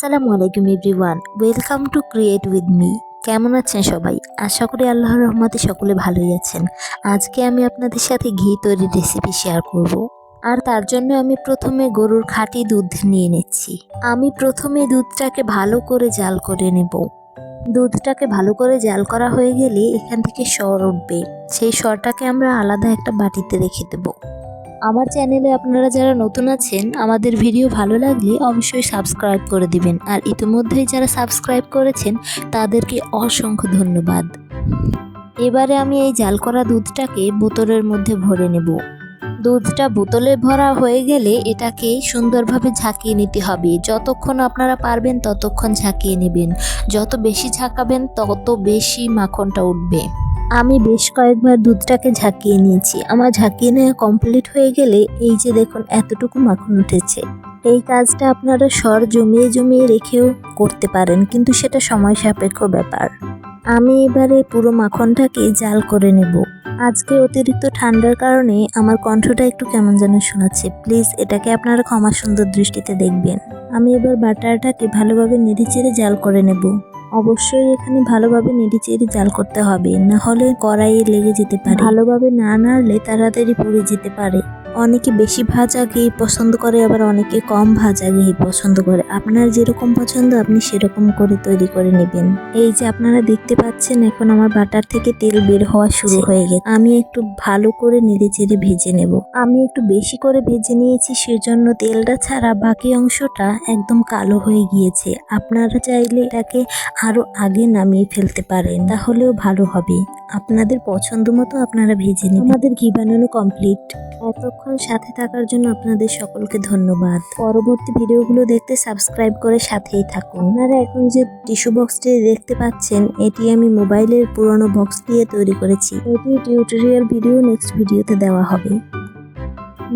আসসালামু আলাইকুম everyone, welcome to create with me. কেমন আছেন সবাই? আশা করি আল্লাহর রহমতে সকলে ভালোই আছেন। আজকে আমি আপনাদের সাথে ঘি তৈরির রেসিপি শেয়ার করব। আর তার জন্য আমি প্রথমে গরুর খাঁটি দুধ নিয়ে নিচ্ছি। আমি প্রথমে দুধটাকে ভালো করে জাল করে নেব। দুধটাকে ভালো করে জাল করা হয়ে গেলে এখান থেকে সর উঠবে। সেই সরটাকে আমরা আলাদা একটা বাটিতে রেখে দেবো। আমার চ্যানেলে আপনারা যারা নতুন আছেন, আমাদের ভিডিও ভালো লাগলে অবশ্যই সাবস্ক্রাইব করে দিবেন। আর ইতিমধ্যেই যারা সাবস্ক্রাইব করেছেন, তাদেরকে অসংখ্য ধন্যবাদ। এবারে আমি এই জাল করা দুধটাকে বোতলের মধ্যে ভরে নেব। দুধটা বোতলে ভরা হয়ে গেলে এটাকে সুন্দরভাবে ঝাঁকিয়ে নিতে হবে। যতক্ষণ আপনারা পারবেন, ততক্ষণ ঝাঁকিয়ে নেবেন। যত বেশি ঝাঁকাবেন, তত বেশি মাখনটা উঠবে। আমি বেশ কয়েকবার দুধটাকে ঝাঁকিয়ে নিয়েছি। আমার ঝাঁকিয়ে নেওয়া কমপ্লিট হয়ে গেলে এই যে দেখুন, এতটুকু মাখন উঠেছে। এই কাজটা আপনারা সর জমিয়ে জমিয়ে রেখেও করতে পারেন, কিন্তু সেটা সময় সাপেক্ষ ব্যাপার। আমি এবারে পুরো মাখনটাকে জাল করে নেব। আজকে অতিরিক্ত ঠান্ডার কারণে আমার কণ্ঠটা একটু কেমন যেন শোনাচ্ছে। প্লিজ, এটাকে আপনারা ক্ষমা সুন্দর দৃষ্টিতে দেখবেন। আমি এবার বাটারটাকে ভালোভাবে নেড়ে চেড়ে জাল করে নেব। অবশ্যই এখানে ভালোভাবে নেড়েচেড়ে জাল করতে হবে না হলে কড়াইয়ে লেগে যেতে পারে। ভালোভাবে না নাড়লে তাড়াতাড়ি পুড়ে যেতে পারে। অনেকে বেশি ভাজা ঘি পছন্দ করে আবার অনেকে কম ভাজা ঘি পছন্দ করে। আপনার যেরকম পছন্দ আপনি সেরকম করে তৈরি করে নেবেন। এই যে আপনারা দেখতে পাচ্ছেন এখন আমার বাটার থেকে তেল বের হওয়া শুরু হয়ে গেছে। আমি একটু ভালো করে নেড়ে চেড়ে ভেজে নেব। আমি একটু বেশি করে ভেজে নিয়েছি সেজন্য তেলটা ছাড়া বাকি অংশটা একদম কালো হয়ে গিয়েছে। আপনারা চাইলে এটাকে আরও আগে নামিয়ে ফেলতে পারেন তাহলেও ভালো হবে। আপনাদের পছন্দ মতো আপনারা ভেজে নিন আমাদের ঘি বানানো কমপ্লিট এতক্ষণ সাথে থাকার জন্য আপনাদের সকলকে ধন্যবাদ। পরবর্তী ভিডিওগুলো দেখতে সাবস্ক্রাইব করে সাথেই থাকুন। আপনারা এখন যে টিস্যু বক্সটি দেখতে পাচ্ছেন, এটি আমি মোবাইলের পুরনো বক্স দিয়ে তৈরি করেছি। এটি টিউটোরিয়াল ভিডিও নেক্সট ভিডিওতে দেওয়া হবে।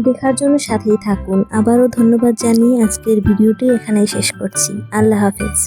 দেখার জন্য সাথেই থাকুন। আবারও ধন্যবাদ জানিয়ে আজকের ভিডিওটি এখানেই শেষ করছি। আল্লাহ হাফেজ।